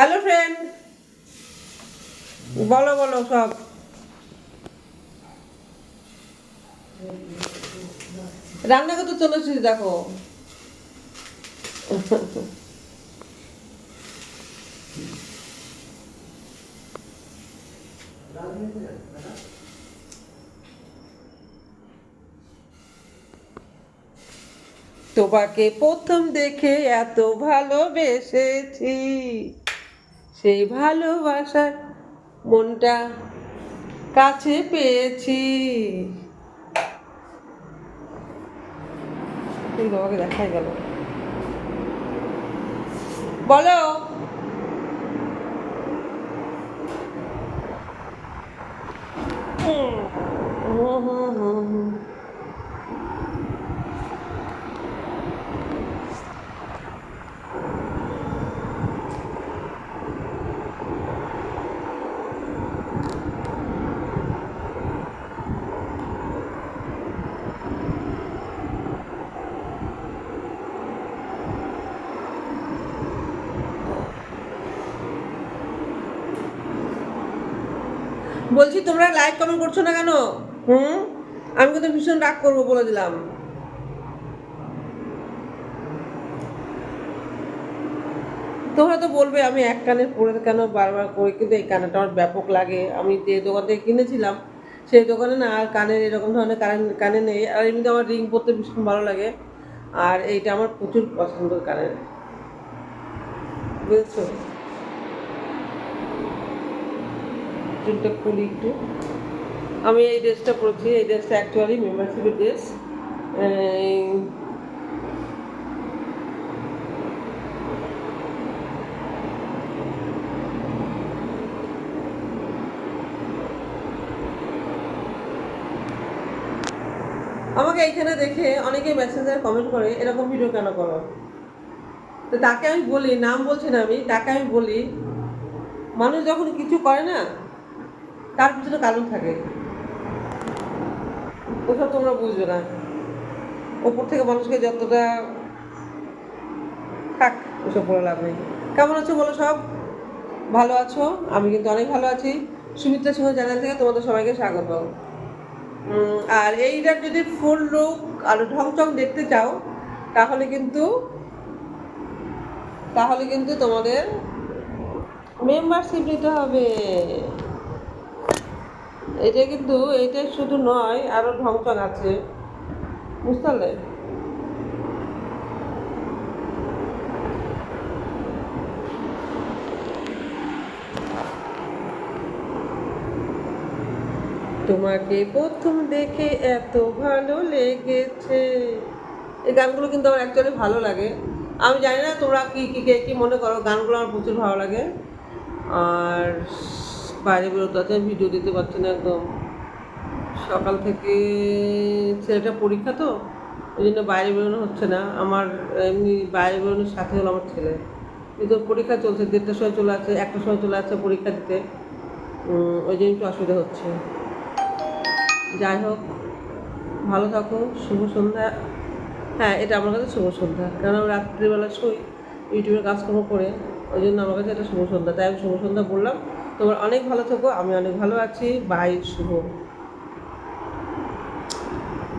Hello friend বলো বলো সব। রান্না করতে চলেছিস দেখো। তোমাকে প্রথম দেখে এত ভালোবেসেছি। সেই ভালোবাসার মনটা কাছে পেয়েছি। বাবাকে দেখাই গেল। বলো। হুম, হুম, হুম। বলছি তোমরা লাইক কমেন্ট করছ না কেন? হুম? আমি কিন্তু ভীষণ রাগ করব বলে দিলাম। তোমরা তো বলবে আমি এক কানে পরে কেন বারবার করে? কিন্তু এই কানেরটা আমার ব্যাপক লাগে। আমি যে দোকান থেকে কিনেছিলাম সেই দোকানে না আর কানের এরকম ধরনের কানে কানে নেই। আর এমনিতে আমার রিং পরতে ভীষণ ভালো লাগে। আর এইটা আমার প্রচুর পছন্দের কানের। বুঝেছ? চুলটা খুলি একটু। আমি এই ড্রেসটা পরেছি, এই ড্রেসটা অ্যাকচুয়ালি মেম্বারশিপের ড্রেস আমাকে এইখানে দেখে অনেকে মেসেঞ্জার কমেন্ট করে, এরকম ভিডিও কেন করো? তো তাকে আমি বলি, নাম বলছি না আমি, তাকে আমি বলি, মানুষ যখন কিছু করে না তার পিছনে কারণ থাকে? ওসব তোমরা বুঝবে না। ওপর থেকে মানুষকে যতটা থাক, ওসব বলে লাভ নেই। কেমন আছো বলো সব? ভালো আছো? আমি কিন্তু অনেক ভালো আছি। সুমিত্রা সিংহ চ্যানেল থেকে তোমাদের সবাইকে স্বাগত আর এইটার যদি ফুল লুক আর ঢংচং দেখতে চাও, তাহলে কিন্তু তাহলে কিন্তু তোমাদের মেম্বারশিপ নিতে হবে। এটা কিন্তু এইটাই শুধু নয়, আরও ঢংচং আছে। বুঝতে পারলে? তোমাকে প্রথম দেখে এত ভালো লেগেছে। এই গানগুলো কিন্তু আমার অ্যাকচুয়ালি ভালো লাগে। আমি জানি না তোমরা কি কি, কে, কি মনে করো, গানগুলো আমার প্রচুর ভালো লাগে। আর বাইরে বেরোতে আছে ভিডিও দিতে পারছি না একদম। সকাল থেকে ছেলেটা পরীক্ষা তো, ওই জন্য বাইরে বেরোনো হচ্ছে না। আমার এমনি বাইরে বেরোনোর সাথে হলো আমার ছেলে। কিন্তু পরীক্ষা চলছে, দেড়টার সময় চলে আসছে একটার সময় চলে আসছে পরীক্ষা দিতে। ওই জন্য একটু অসুবিধা হচ্ছে। যাই হোক, ভালো থাকো, শুভ সন্ধ্যা। হ্যাঁ এটা আমার কাছে শুভ সন্ধ্যা কারণ আমি রাত্রিবেলা শুই ইউটিউবের কাজকর্ম করে, ওই জন্য আমার কাছে এটা শুভ সন্ধ্যা। তাই আমি শুভ সন্ধ্যা বললাম। তোমার অনেক ভালো থেকো আমি অনেক ভালো আছি। বাই শুভ।